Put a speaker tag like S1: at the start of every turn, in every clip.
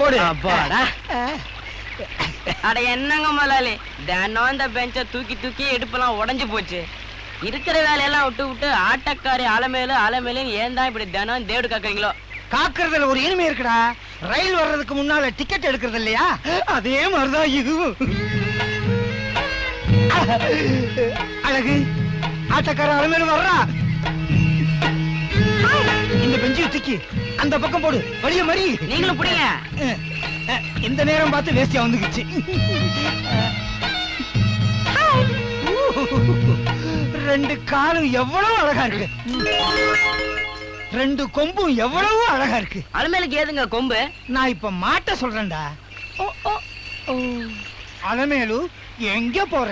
S1: போடு.
S2: அப்பாடா. அட என்னங்க முதலாளி? தினம் இந்த பெஞ்ச தூக்கி தூக்கி இடுப்பெல்லாம் உடைஞ்சு போச்சு. இருக்கிற வேலையெல்லாம் விட்டு விட்டு ஆட்டக்காரி அலமேலு அலமேலு ஏன் தான் இப்படி தினம் தேடு காக்குறீங்களோ?
S1: காக்குறதுல ஒரு இனிமை இருக்குடா. ரயில் வர்றதுக்கு முன்னால டிக்கெட் எடுக்கிறது இல்லையா? அதே மாதிரிதான் இதுவும். அழகு. ஆட்டக்கார அலமேலு வர்றா இந்த பெஞ்சு தூக்கி அந்த பக்கம் போடு. வழிய மறி.
S2: நீங்களும் பிடிங்க.
S1: இந்த நேரம் பார்த்து வேஸ்டியா வந்துக்குச்சு. ரெண்டு காலும் எவ்வளவு அழகா இருக்கு. ரெண்டு கொம்பும் எவ்வளவு அழகா இருக்கு.
S2: அலமேலுக்கு ஏதுங்க கொம்பு?
S1: நான் இப்ப மாட்ட சொல்றேன்டா. அலமேலு எங்க போற?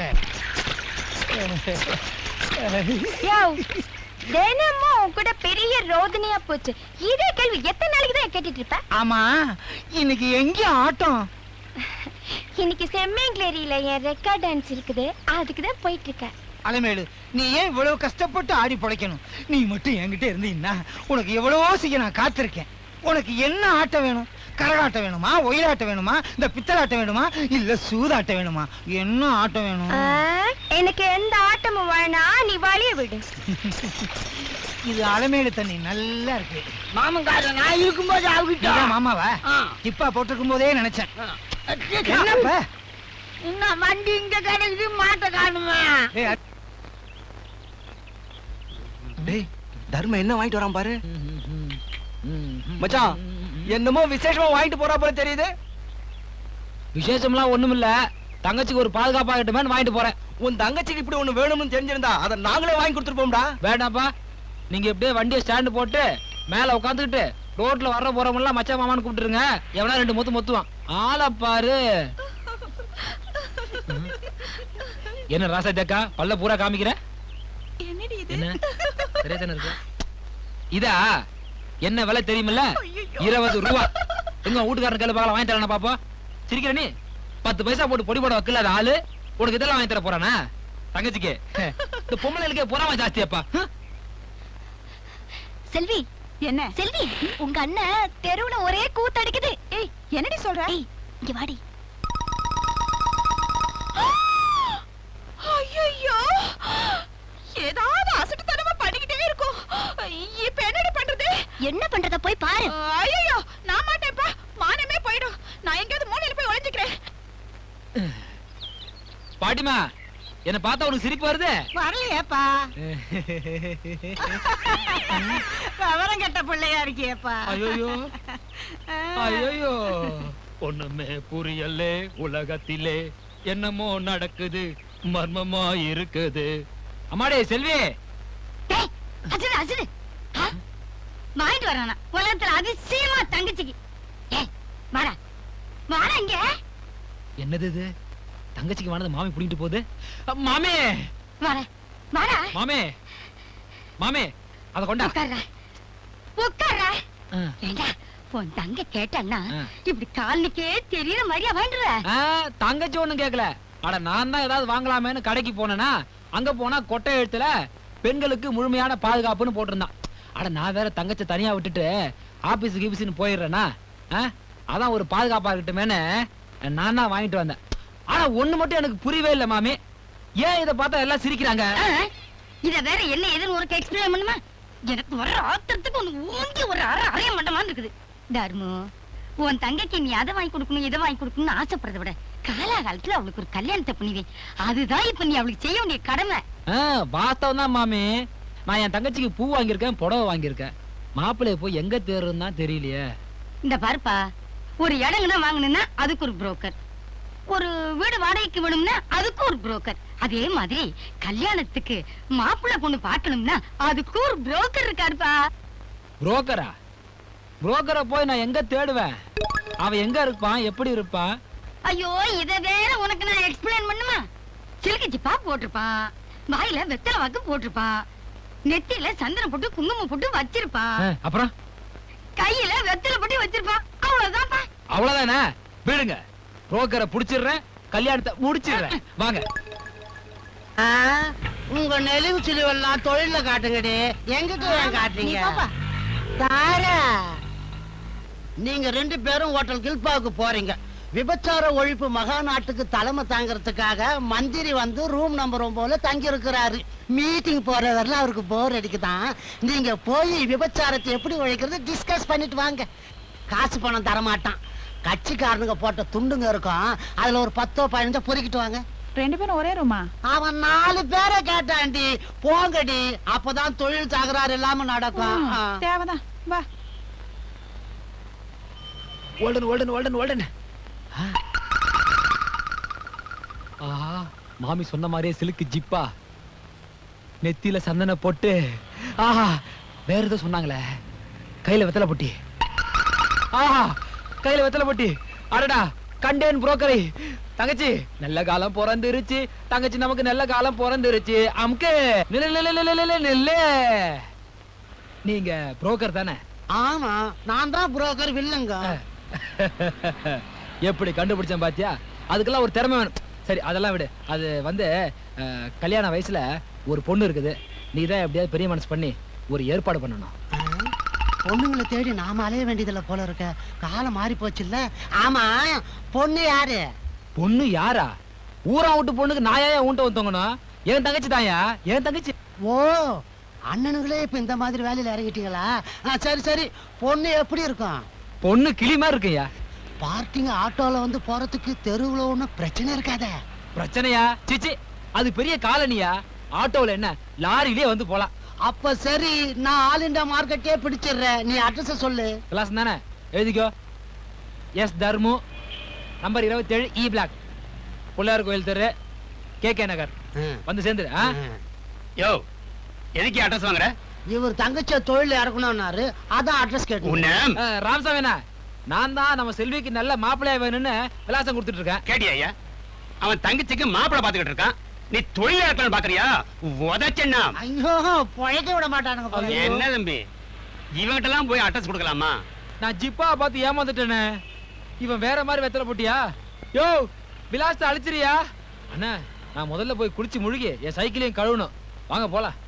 S3: தினமும் உன் கூட பெரிய ரோதனையா போச்சு. இதே கேள்வி எத்தனை நாளைக்கு தான் கேட்டுட்டு இருப்ப?
S1: ஆமா இன்னைக்கு எங்க ஆட்டம்?
S3: இன்னைக்கு செம்மேங்கிலேரியில என் ரெக்கார்ட் டான்ஸ் இருக்குது. அதுக்கு தான் போயிட்டு இருக்கேன்
S1: அலமேலு நீ ஏன் இவ்வளவு கஷ்டப்பட்டு ஆடி பிழைக்கணும்? நீ மட்டும் என்கிட்ட இருந்தீன்னா உனக்கு எவ்வளவோ செய்ய நான் காத்திருக்கேன். உனக்கு என்ன ஆட்டம் வேணும்? கரகாட்டம் வேணுமா? ஒயிலாட்டம் வேணுமா? இந்த பித்தலாட்டம் வேணுமா? இல்ல சூதாட்டம் வேணுமா? என்ன ஆட்டம் வேணும்?
S3: எனக்கு எந்த ஆட்டமும் வேணாம் நீ வழிய விடு.
S1: இது அலமேலு தண்ணி நல்லா இருக்கு.
S2: மாமங்காரன் நான் இருக்கும்போது
S1: நீதான் மாமாவா. டிப்பா போட்டிருக்கும் போதே நினைச்சேன். என்னப்ப?
S2: இன்னும் வண்டி இங்க கிடைக்குது மாட்ட காணுமா?
S1: டேய், அது-
S4: டேய் தர்ம என்ன வாங்கிட்டு வரான் பாரு? மச்சான் என்னமோ விசேஷமா வாங்கிட்டு போறா போல தெரியுது.
S5: விசேஷம்லாம் ஒண்ணுமில்ல. தங்கச்சிக்கு ஒரு பாதுகாப்பா கிட்டமே வாங்கிட்டு போறேன்.
S4: உன் தங்கச்சிக்கு இப்படி ஒண்ணு வேணும்னு தெரிஞ்சிருந்தா அதை நாங்களே வாங்கி கொடுத்துருப்போம்டா.
S5: வேண்டாப்பா. நீங்க இப்படியே வண்டியை ஸ்டாண்டு போட்டு மேல உட்காந்துக்கிட்டு ரோட்ல வர்ற போறவங்க மச்சா மாமான்னு கூப்பிட்டுருங்க. எவனா ரெண்டு மொத்து மொத்துவான். ஆளை பாரு. என்ன ராசா தேக்கா பல்ல பூரா காமிக்கிற? என்ன? சரியா தானே இருக்கு? இதா? என்ன விலை தெரியுமில்ல? இருபது ரூபா. எங்க வீட்டுக்காரன் கையில பார்க்கலாம் வாங்கி தரேன் பாப்பா சிரிக்கிற நீ? பத்து பைசா போட்டு பொடி போட வைக்கல அது ஆளு? உனக்கு இதெல்லாம் வாங்கி தர போறானா? தங்கச்சிக்கு. இந்த பொம்பளைகளுக்கே பொறாம ஜாஸ்தியாப்பா?
S3: செல்வி என்ன? செல்வி உங்க அண்ணன் தெருவுல ஒரே கூத்தடிக்குது ஏய் என்னடி சொல்ற? ஏய் இங்க வாடி. என்ன பண்றத போய் பாரு.
S6: ஐயோ நான் மாட்டேன்ப்பா. மானமே போயிடும். நான் எங்கேயாவது மூலையில போய் ஒளிஞ்சுக்கிறேன்
S5: பாட்டிமா என்ன பார்த்தா உனக்கு சிரிப்பு வருது?
S6: வரலையேப்பா. விவரம் கெட்ட பிள்ளையா இருக்கியேப்பா
S5: ஐயோ ஐயோ ஒண்ணுமே புரியலே உலகத்திலே. என்னமோ நடக்குது. மர்மமா இருக்குது அம்மாடே செல்வி.
S3: டேய் அசடு வரானா? உலகத்துல அதிசயமா தங்கச்சிக்கு. ஏய் வாடா. வாடா இங்க.
S5: என்னது இது? தங்கச்சிக்கு வானது மாமி புடிங்கிட்டு போகுது. மாமே!
S3: வாடா. வாடா.
S5: மாமே! மாமே! அத கொண்டா.
S3: உட்கார்றா. உட்கார்றா.
S5: ஆ.
S3: ஏண்டா உன் தங்க கேட்டான்னா. இப்படி காலனிக்கே தெரியற மாதிரியா வாங்கிடுற
S5: ஆ, தங்கச்சி ஒண்ணும் கேக்கல. அட நான் தான் ஏதாவது வாங்கலாமேன்னு கடைக்கு போனேனா அங்க போனா கொட்டை எழுத்துல பெண்களுக்கு முழுமையான பாதுகாப்புன்னு போட்டிருந்தான். அட நான் வேற தங்கச்சி தனியா விட்டுட்டு ஆபீஸ் கீபீஸ்னு போயிடுறேனா? ஆ? அதான் ஒரு பாதுகாப்பா இருக்கட்டுமேன்னு நான் தான் வாங்கிட்டு வந்தேன். ஆனா ஒண்ணு மட்டும் எனக்கு புரியவே இல்லை மாமி. ஏன் இத பார்த்தா எல்லாம் சிரிக்கிறாங்க?
S3: இத வேற என்ன எதுன்னு ஒரு எக்ஸ்பிளைன் பண்ணுமா? எனக்கு வர ஆத்திரத்துக்கு ஒண்ணு ஊங்கி ஒரு அரை அறைய மண்டமா இருக்குது. தர்மு உன் தங்கைக்கு நீ அதை வாங்கி கொடுக்கணும் இதை வாங்கி கொடுக்கணும்னு ஆசைப்படுறத விட காலாகாலத்துல அவளுக்கு ஒரு கல்யாணத்தை பண்ணிவே அதுதான் இப்ப நீ அவளுக்கு செய்ய வேண்டிய கடமை.
S5: ஆ, வாஸ்தவம் தான் மாமி. நான் என் தங்கச்சிக்கு பூ வாங்கியிருக்கேன் புடவை வாங்கியிருக்கேன். மாப்பிள்ளைய போய் எங்க தேர்றதுன்னு தான் தெரியலையே.
S3: இந்த பாருப்பா ஒரு இடங்கன்னா வாங்கணும்னா அதுக்கு ஒரு புரோக்கர் ஒரு வீடு வாடகைக்கு வேணும்னா அதுக்கு ஒரு புரோக்கர் அதே மாதிரி கல்யாணத்துக்கு மாப்பிள்ளை பொண்ணு பார்க்கணும்னா அதுக்கு ஒரு புரோக்கர் இருக்காருப்பா.
S5: புரோக்கரா புரோக்கரை போய் நான் எங்க தேடுவேன்? அவன் எங்க இருப்பான்? எப்படி இருப்பான்?
S3: ஐயோ இத வேற உனக்கு நான் எக்ஸ்பிளைன் பண்ணுமா? சிலுக்கு ஜிப்பா போட்டிருப்பான். வாயில வெத்தலை வாக்கு போட்டிருப்பான். நெத்தியில சந்தனம் போட்டு குங்குமம் போட்டு வச்சிருப்பான்
S5: ஆ, அப்புறம்?
S3: கையில வெத்தலை போட்டு வச்சிருப்பான் அவ்வளவுதான்ப்பா.
S5: அவ்வளவுதானே? விடுங்க. புரோக்கரை புடிச்சிடுறேன் கல்யாணத்தை முடிச்சிடுறேன். வாங்க.
S2: உங்க நெளிவு சிலுவெல்லாம் தொழில காட்டுங்கடி. எங்கிட்ட ஏன் காட்டுறீங்க. தாரா
S7: நீங்க ரெண்டு பேரும் ஹோட்டல் கில்பாவுக்கு போறீங்க. விபச்சார ஒழிப்பு மகாநாட்டுக்கு தலைமை தாங்கிறதுக்காக மந்திரி வந்து ரூம் நம்பர் ஒன்பதுல தங்கி இருக்கிறாரு மீட்டிங் போற வரல அவருக்கு போர் அடிக்குதான். நீங்க போய் விபச்சாரத்தை எப்படி ஒழிக்கிறது? டிஸ்கஸ் பண்ணிட்டு வாங்க. காசு பணம் தரமாட்டான். கட்சிக்காரனுங்க போட்ட துண்டுங்க இருக்கும். அதுல ஒரு பத்தோ பதினஞ்சோ பொறுக்கிட்டு வாங்க.
S6: ரெண்டு பேரும் ஒரே ரூமா
S7: அவன் நாலு பேரை கேட்டான்டி. போங்கடி. அப்பதான் தொழில் தகராறு இல்லாம நடக்கும்.
S6: தேவைதான். வா.
S5: ஓல்டன் ஓல்டன் ஓல்டன் ஓல்டன் ஆஹா மாமி சொன்ன மாதிரியே சிலுக்கு ஜிப்பா. நெத்தியில சந்தன போட்டு ஆஹா வேற ஏதோ சொன்னாங்களே. கையில வெத்தலை பொட்டி. ஆஹா கையில வெத்தலை பொட்டி. அடடா கண்டேன் புரோக்கரை. தங்கச்சி நல்ல காலம் பிறந்துருச்சு. தங்கச்சி நமக்கு நல்ல காலம் பிறந்துருச்சு. அமுக்கு நில்லு நீங்க புரோக்கர் தானே?
S7: ஆமா நான் தான் புரோக்கர் வில்லுங்க
S5: எப்படி கண்டுபிடிச்சேன் பாத்தியா? அதுக்கெல்லாம் ஒரு திறமை வேணும். சரி அதெல்லாம் விடு. அது வந்து கல்யாண வயசுல ஒரு பொண்ணு இருக்குது. நீ தான் எப்படியாவது பெரிய மனசு பண்ணி ஒரு ஏற்பாடு பண்ணணும்.
S7: பொண்ணுங்களை தேடி நாம அலைய வேண்டியதுல போல இருக்க. காலம் மாறி போச்சுல்ல. ஆமா பொண்ணு யாரு?
S5: பொண்ணு யாரா? ஊரா விட்டு பொண்ணுக்கு நாயா ஊன்ட்ட வந்தவங்கணும் என் தங்கச்சி தாயா என் தங்கச்சி
S7: ஓ அண்ணனுங்களே இப்ப இந்த மாதிரி வேலையில இறங்கிட்டீங்களா? சரி சரி. பொண்ணு எப்படி இருக்கும்?
S5: பொண்ணு கிளி மாதிரி இருக்குயா
S7: பார்க்கிங் ஆட்டோல வந்து போறதுக்கு தெருவுல ஒண்ணும் பிரச்சனை இருக்காதே.
S5: பிரச்சனையா? சிச்சி அது பெரிய காலனியா? ஆட்டோல என்ன? லாரியிலே வந்து போலாம்.
S7: அப்ப சரி நான் ஆல் இண்டியா மார்க்கெட்டே பிடிச்சிடுறேன். நீ அட்ரஸ் சொல்லு.
S5: கிளாஸ் தானே? எழுதிக்கோ. எஸ் தர்மு நம்பர் இருபத்தேழு இ பிளாக் பிள்ளையார் கோயில் தெரு கே கே நகர். வந்து சேர்ந்துரு?
S4: யோ எதுக்கு அட்ரஸ் வாங்குற?
S7: இவர் தங்கச்சிய தொழில் இறக்கணும்னாரு. அதான் அட்ரஸ் கேட்டு
S5: ராமசாமிண்ணா நான் தான் நம்ம செல்விக்கு நல்ல மாப்பிள்ளையா வேணும்னு விலாசம் கொடுத்துட்டு இருக்கேன்.
S4: கேட்டியா ஐயா அவன் தங்கச்சிக்கு மாப்பிளை பாத்துக்கிட்டு இருக்கான். நீ தொழில் இருக்கணும் பாக்குறியா உதச்சேன்னா.
S7: ஐயோ பழைக்க விட மாட்டானுங்க.
S4: என்ன தம்பி? இவங்கிட்ட எல்லாம் போய் அட்ரஸ் கொடுக்கலாமா?
S5: நான் ஜிப்பா பார்த்து ஏமாந்துட்டேனே. இவன் வேற மாதிரி வெத்தலை போட்டியா? யோ விலாசத்தை அழிச்சிரியா? அண்ணா நான் முதல்ல போய் குளிச்சு முழுகி என் சைக்கிளையும் கழுவணும். வாங்க போலாம்.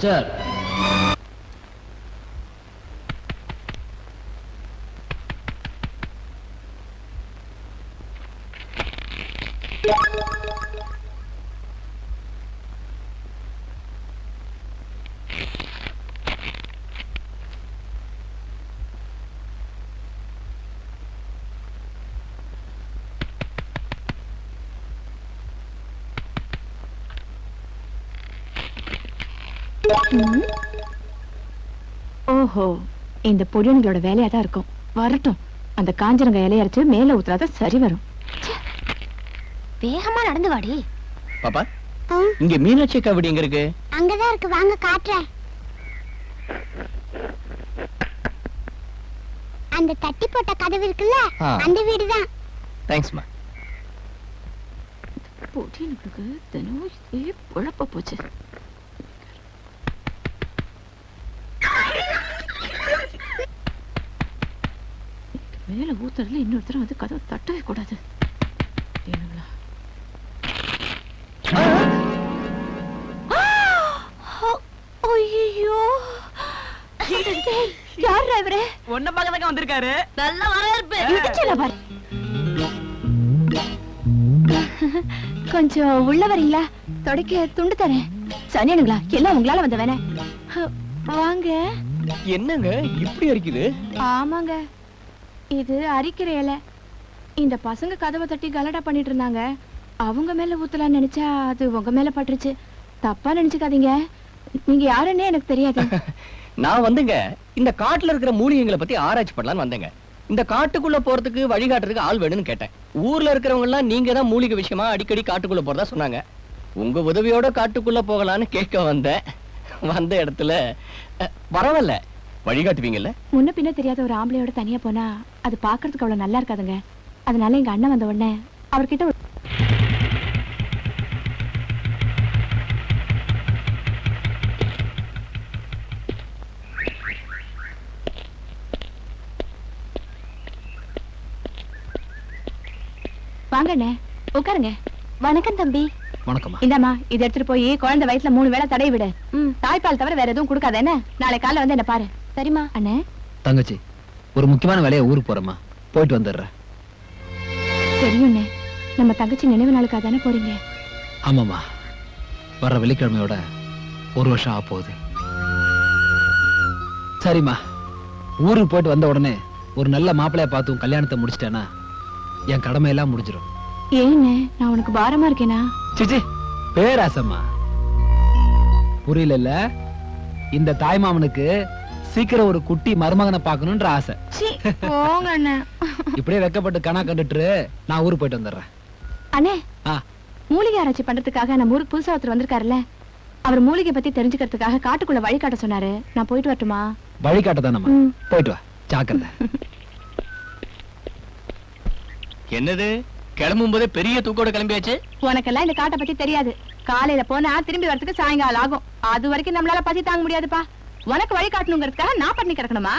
S5: step.
S6: ஓஹோ இந்த பொடியன்களோட வேலையா தான் இருக்கும். வரட்டும். அந்த காஞ்சனங்க இலைய அரைச்சு மேல ஊத்துறாத சரி வரும்.
S3: வேகமா நடந்து வாடி.
S4: பாப்பா இங்க மீனாட்சி அக்கா வீடு எங்க இருக்கு?
S3: அங்கதான் இருக்கு. வாங்க காட்டுறேன். அந்த தட்டி போட்ட கதவு இருக்குல்ல. அந்த வீடுதான்.
S4: தேங்க்ஸ்மா
S6: பொடியன்களுக்கு தினம் இதே குழப்ப போச்சு. மேல ஊத்துறதுல இன்னொருத்தர் வந்து கதவை தட்டவே கூடாது. ஏனுங்களா? ஐயோ யார் டிரைவரே
S2: ஒன்ன பக்கத்துக்கு வந்திருக்காரு.
S3: நல்ல வரவேற்பு.
S6: இடிச்சல பாரு. கொஞ்சம் உள்ள வரீங்களா? தொடக்க துண்டு தரேன். சனியனுங்களா எல்லாம் உங்களால வந்த வேணே வாங்க.
S4: என்னங்க இப்படி இருக்குது
S6: ஆமாங்க. இது அரிக்கிற இலை. இந்த பசங்க கதவை தட்டி கலடா பண்ணிட்டு இருந்தாங்க. அவங்க மேல ஊத்தலாம்னு நினைச்சா அது உங்க மேல பட்டுருச்சு. தப்பா நினைச்சுக்காதீங்க. நீங்க யாருன்னே எனக்கு தெரியாது.
S8: நான் வந்துங்க இந்த காட்டுல இருக்கிற மூலிகைங்களை பத்தி ஆராய்ச்சி பண்ணலாம்னு வந்தேங்க. இந்த காட்டுக்குள்ள போறதுக்கு வழிகாட்டுறதுக்கு ஆள் வேணும்னு கேட்டேன். ஊர்ல இருக்கிறவங்க எல்லாம் நீங்க தான் மூலிகை விஷயமா அடிக்கடி காட்டுக்குள்ள போறதா சொன்னாங்க. உங்க உதவியோட காட்டுக்குள்ள போகலான்னு கேட்க வந்தேன். வந்த இடத்துல பரவாயில்ல. வழிகாட்டுவீங்கல்ல?
S6: முன்ன பின்ன தெரியாத ஒரு ஆம்பளையோட தனியா போனா அது பாக்குறதுக்கு அவ்வளவு நல்லா இருக்காதுங்க. அதனால எங்க அண்ணன் வந்த உடனே அவர்கிட்ட வாங்கண்ணே உட்காருங்க. வணக்கம் தம்பி.
S5: வணக்கம்
S6: இந்தாமா இது எடுத்துட்டு போய் குழந்தை வயசுல மூணு வேளை தடை விடு. தாய்ப்பால் தவிர வேற எதுவும் கொடுக்காத என்ன? நாளை காலைல வந்து என்ன பாரு. சரிம்மா. அண்ணே.
S5: தங்கச்சி ஒரு முக்கியமான வேலையை ஊருக்கு போறேம்மா. போயிட்டு வந்துடுறேன்.
S6: தெரியும்ண்ணே நம்ம தங்கச்சி நினைவு நாளுக்காக தானே போறீங்க?
S5: ஆமாம்மா. வர்ற வெள்ளிக்கிழமையோட ஒரு வருஷம் ஆக போகுது. சரிம்மா. ஊருக்கு போயிட்டு வந்த உடனே ஒரு நல்ல மாப்பிள்ளைய பார்த்து உன் கல்யாணத்தை முடிச்சிட்டேன்னா என் கடமை எல்லாம் முடிஞ்சிடும்
S6: ஏண்ணே நான் உனக்கு பாரமா இருக்கேனா?
S5: சிச்சி பேராசம்மா. புரியல இந்த தாய்மாமனுக்கு சீக்கிரம் ஒரு குட்டி மருமகனை பார்க்கணுன்ற ஆசை.
S6: போங்க அண்ணே.
S5: இப்படியே வெக்கப்பட்டு கணா கண்டுட்டு நான் ஊருக்கு போயிட்டு வந்துடுறேன்.
S6: அண்ணே
S5: ஆ.
S6: மூலிகை ஆராய்ச்சி பண்றதுக்காக நம்ம ஊருக்கு புதுசா ஒருத்தர் வந்திருக்காருல்ல. அவர் மூலிகை பத்தி தெரிஞ்சுக்கிறதுக்காக காட்டுக்குள்ள வழி காட்ட சொன்னாரு. நான் போயிட்டு வரட்டுமா?
S5: வழிகாட்ட தானம்மா. போயிட்டு வா. ஜாக்கிரதை.
S8: என்னது? கிளம்பும் போதே பெரிய தூக்கோட கிளம்பியாச்சு?
S6: உனக்கெல்லாம் இந்த காட்டை பத்தி தெரியாது. காலையில போனா திரும்பி வரதுக்கு சாயங்காலம் ஆகும். அது வரைக்கும் நம்மளால பசி தாங்க முடியாதுப்பா. உனக்கு வழி காட்டணுங்கிறதுக்காக நான் பண்ணி கிடக்கணுமா?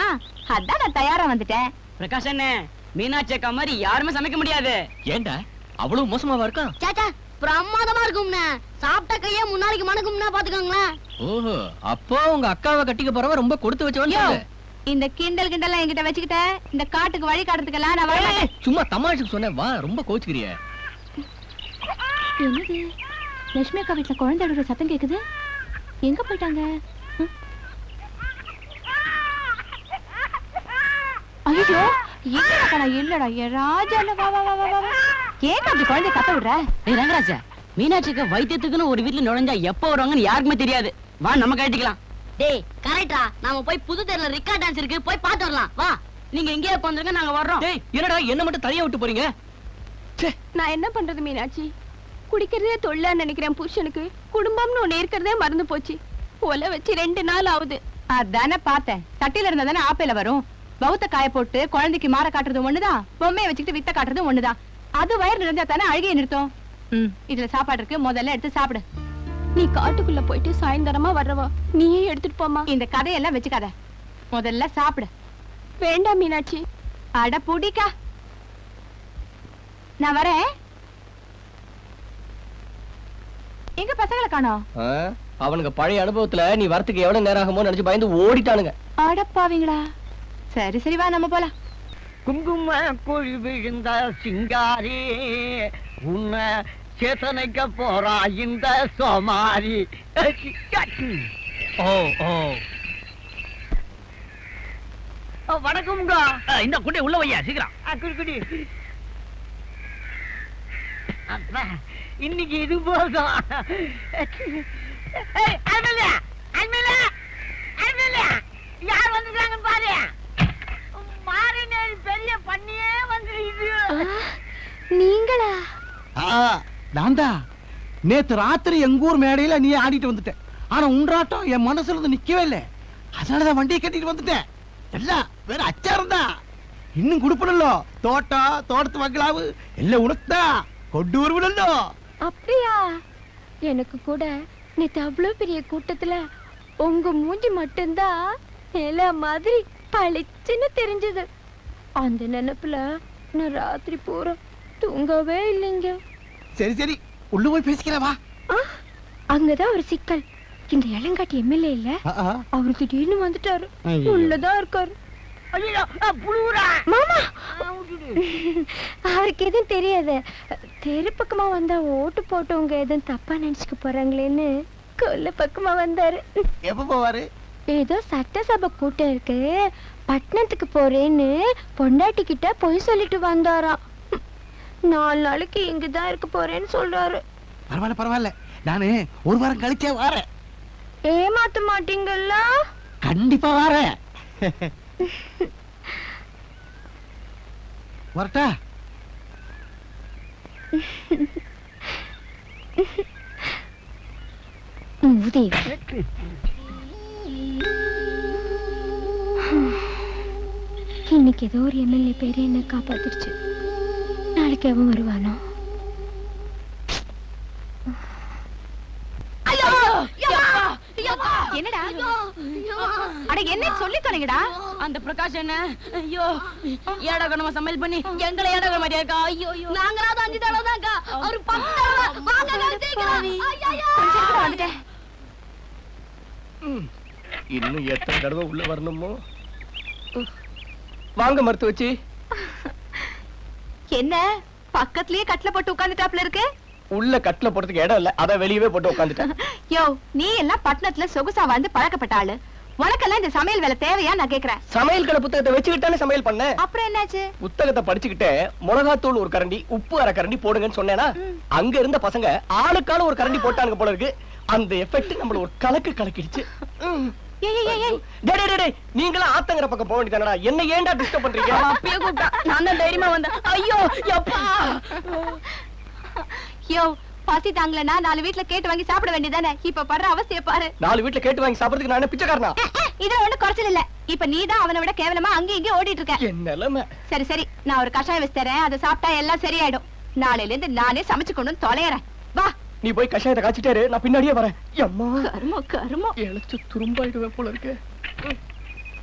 S6: அதான் நான் தயாரா வந்துட்டேன்.
S2: பிரகாஷ் அண்ணே மீனாட்சி அக்கா மாதிரி யாருமே சமைக்க முடியாது.
S8: ஏன்டா அவ்வளவு மோசமாவா இருக்கா?
S9: சாச்சா பிரமாதமா இருக்கும்ண்ணே. சாப்பிட்ட கையே முன்னாடிக்கு மணக்கும்னா பாத்துக்கோங்களேன்.
S8: ஓஹோ அப்போ உங்க அக்காவை கட்டிக்க போறவ ரொம்ப கொடுத்து வச்சவன்.
S6: இந்த கிண்டல் கிண்டல் என்கிட்ட வச்சுக்கிட்ட இந்த காட்டுக்கு வழி காட்டுறதுக்கெல்லாம் நான் வர
S8: சும்மா தமாஷுக்கு சொன்னேன். வா ரொம்ப கோச்சுக்கிறிய.
S6: என்னது? லட்சுமி அக்கா வீட்டுல குழந்தை சத்தம் கேக்குது? எங்க போயிட்டாங்க ம்? ஐயோ இல்லடா நான் இல்லடா என் ராஜா இல்ல, வா வா வா வா வா வா. ஏன் அப்படி குழந்தை கத்த விடுற?
S2: டேய் ரங்கராஜா மீனாட்சி அக்கா வைத்தியத்துக்குன்னு ஒரு வீட்டுல நுழைஞ்சா எப்ப வருவாங்கன்னு யாருக்குமே தெரியாது. வா நம்ம கழட்டிக்கலாம்.
S9: டேய் கரெக்டா நாம போய் புது தெருல ரிக்கா டான்ஸ் இருக்கு போய் பாத்து வரலாம். வா.
S2: நீங்க எங்கேயே உட்காந்துருங்க நாங்க வர்றோம்.
S8: டேய் என்னடா என்ன மட்டும் தனியா விட்டு போறீங்க?
S6: நான் என்ன பண்றது மீனாட்சி? குடிக்கிறதே தொல்லை நினைக்கிறேன் புருஷனுக்கு. குடும்பம்னு ஒண்ணு இருக்கிறதே மறந்து போச்சு. ஒலை வச்சு ரெண்டு நாள் ஆகுது. அதானே பார்த்தேன். சட்டியில இருந்தா தானே ஆப்பையில வரும்? பௌத்த காய போட்டு குழந்தைக்கு மாற காட்டுறது ஒண்ணுதான் பொம்மையை வச்சுக்கிட்டு வித்த காட்டுறது ஒண்ணுதான். அது வயிறு நிறைஞ்சா தானே அழுகையை நிறுத்தும்? ம் இதுல சாப்பாடு இருக்கு முதல்ல எடுத்து சாப்பிடு.
S10: நீ காட்டுக்குள்ள போயிட்டு சாயந்தரமா வர்றவா நீயே எடுத்துட்டு போமா
S6: இந்த கதையெல்லாம் வச்சுக்காத. முதல்ல சாப்பிடு.
S10: வேண்டாம் மீனாட்சி.
S6: அட புடிக்கா. நான் வரேன். எங்க பசங்களை காணோம்?
S8: ஆ, அவனுங்க பழைய அனுபவத்துல நீ வரத்துக்கு எவ்வளவு நேரம் ஆகுமோ நினைச்சு பயந்து ஓடிட்டானுங்க.
S6: அடப்பாவீங்களா. சரி சரி வா நம்ம போலாம்
S11: குங்கும குழி விழுந்த சிங்காரி உன்னை சேத்தனைக்க போறா இந்த சோமாரி
S12: ஓ ஓ
S11: வணக்கம்ங்க
S12: இந்த குண்டை உள்ள வையா சீக்கிரம்
S11: குடி அப்பா இன்னைக்கு இது போதும் ஏய், அருமையிலே, அருமையிலே, அருமையிலே, யார் வந்துருக்காங்கன்னு பாரு மாறினேன் பெரிய பண்ணியே வந்துருக்குது
S10: நீங்களா
S13: தாந்தா நேத்து ராத்திரி எங்க ஊர் மேடையில நீ ஆடிட்டு வந்துட்ட. ஆனா உன்றாட்டம் என் மனசுல இருந்து நிக்கவே இல்லை. அதனாலதான் வண்டியை கட்டிட்டு வந்துட்டேன் எல்லாம் வேற அச்சாருந்தா இன்னும் கொடுப்பனல்லோ? தோட்டம் தோட்டத்து மங்களாவு எல்லாம் உனக்குதான் கொண்டு வருவனல்லோ?
S10: அப்படியா? எனக்கு கூட நேத்து அவ்வளவு பெரிய கூட்டத்துல உங்க மூஞ்சி மட்டும்தான் நில மாதிரி பளிச்சுன்னு தெரிஞ்சது. அந்த நினைப்புல நான் ராத்திரி பூரா தூங்கவே இல்லைங்க.
S13: சரி சரி. உள்ள போய் பேசிக்கிறேன் வா.
S10: ஆ, அங்கதான் ஒரு சிக்கல். இந்த இளங்காட்டி எம்எல்ஏ இல்ல. அவர் திடீர்னு வந்துட்டாரு. உள்ளதான் இருக்காரு. மாமா! அவருக்கு எதுவும் தெரியாது. தெரு பக்கமா வந்தா ஓட்டு போட்டவங்க எதுவும் தப்பா நினைச்சுக்க போறாங்களேன்னு கொல்ல பக்கமா வந்தாரு.
S13: எப்ப போவாரு?
S10: ஏதோ சட்டசபை கூட்டம் இருக்கு. பட்டணத்துக்கு போறேன்னு பொண்டாட்டி கிட்ட பொய் சொல்லிட்டு வந்தாராம். நாலு நாளைக்கு இங்கதான் இருக்க போறேன்னு சொல்றாரு.
S13: பரவாயில்ல பரவாயில்ல. நானு ஒரு வாரம் கழிச்சே வாரேன்.
S10: ஏமாத்த மாட்டீங்கல்ல?
S13: கண்டிப்பா வாரேன். வரட்டா.
S10: உதவி இன்னைக்கு ஏதோ ஒரு எம்எல்ஏ பேரு என்ன காப்பாத்திருச்சு. அவன் வருவானோ?
S9: ஐயோ!
S6: என்னடா? அட என்ன சொல்லி தொலைங்கடா?
S2: அந்த பிரகாஷ் என்ன? ஐயோ! ஏடா குணமா சமையல் பண்ணி எங்களை ஏடா குணமா இருக்கா? ஐயோ ஐயோ!
S3: நாங்களாவது அஞ்சு தடவை தான்க்கா அவரு பத்து தடவை வாங்க சீக்கிரம் ஐயோ
S6: கொஞ்ச நேரத்துல வந்துட்டேன்
S8: ம். இன்னும் எத்தனை தடவை உள்ள வரணுமோ? வாங்க மருத்து வச்சு
S6: என்ன? பக்கத்துலயே கட்டில போட்டு உட்கார்ந்துட்டாப்ல இருக்கு?
S8: உள்ள கட்டில போறதுக்கு இடம் இல்ல. அதான் வெளியவே போட்டு உட்காந்துட்டேன்
S6: யோ நீ எல்லாம் பட்டணத்துல சொகுசா வந்து பழக்கப்பட்ட ஆளு. உனக்கெல்லாம் இந்த சமையல் வேலை தேவையா நான் கேக்குறேன்.
S8: சமையல் கடை புத்தகத்தை வச்சுக்கிட்டானே சமையல் பண்ணேன்
S6: அப்புறம் என்னாச்சு?
S8: புத்தகத்தை படிச்சுக்கிட்டே மிளகாத்தூள் ஒரு கரண்டி உப்பு அரை கரண்டி போடுங்கன்னு சொன்னேனா அங்க இருந்த பசங்க ஆளுக்கால ஒரு கரண்டி போட்டானுங்க போல இருக்கு. அந்த எஃபெக்ட் நம்மள ஒரு கலக்கு கலக்கிடுச்சு. ம்.
S6: ஏய், ஏய், ஏய், ஏய்.
S8: டேய், டேய், டேய், டேய், நீங்களா ஆத்தங்கர பக்கம் போக வேண்டியதானடா? என்ன ஏன்டா டிஸ்டர்ப் பண்றீங்க?
S2: அப்பயே கூப்பிட்டா நான் தான் தைரியமா வந்தேன். ஐயோ எப்பா.
S6: யோ பசி தாங்கலனா நாலு வீட்ல கேட்டு வாங்கி சாப்பிட வேண்டியதானே? இப்ப படுற அவசிய பாரு.
S8: நாலு வீட்டுல கேட்டு வாங்கி சாப்பிடுறதுக்கு நான் பிச்சைக்காரனா?
S6: இதுல ஒண்ணு குறைச்சல் இல்ல. இப்ப நீ தான் அவனை விட கேவலமா அங்கேயும் இங்கேயும் ஓடிட்டு இருக்க.
S8: என் நிலைமை.
S6: சரி சரி. நான் ஒரு கஷாயம் வச்சு தரேன். அதை சாப்பிட்டா எல்லாம் சரியாயிடும். நாளையில இருந்து நானே சமைச்சு கொண்டு தொலையறேன். வா.
S8: நீ போய் கஷாயத்தை காய்ச்சிட்டாரு நான் பின்னாடியே வரேன். அம்மா
S6: கருமோ. கருமோ
S8: இழைச்சு துரும்பாயிடுவேன் போல இருக்கு.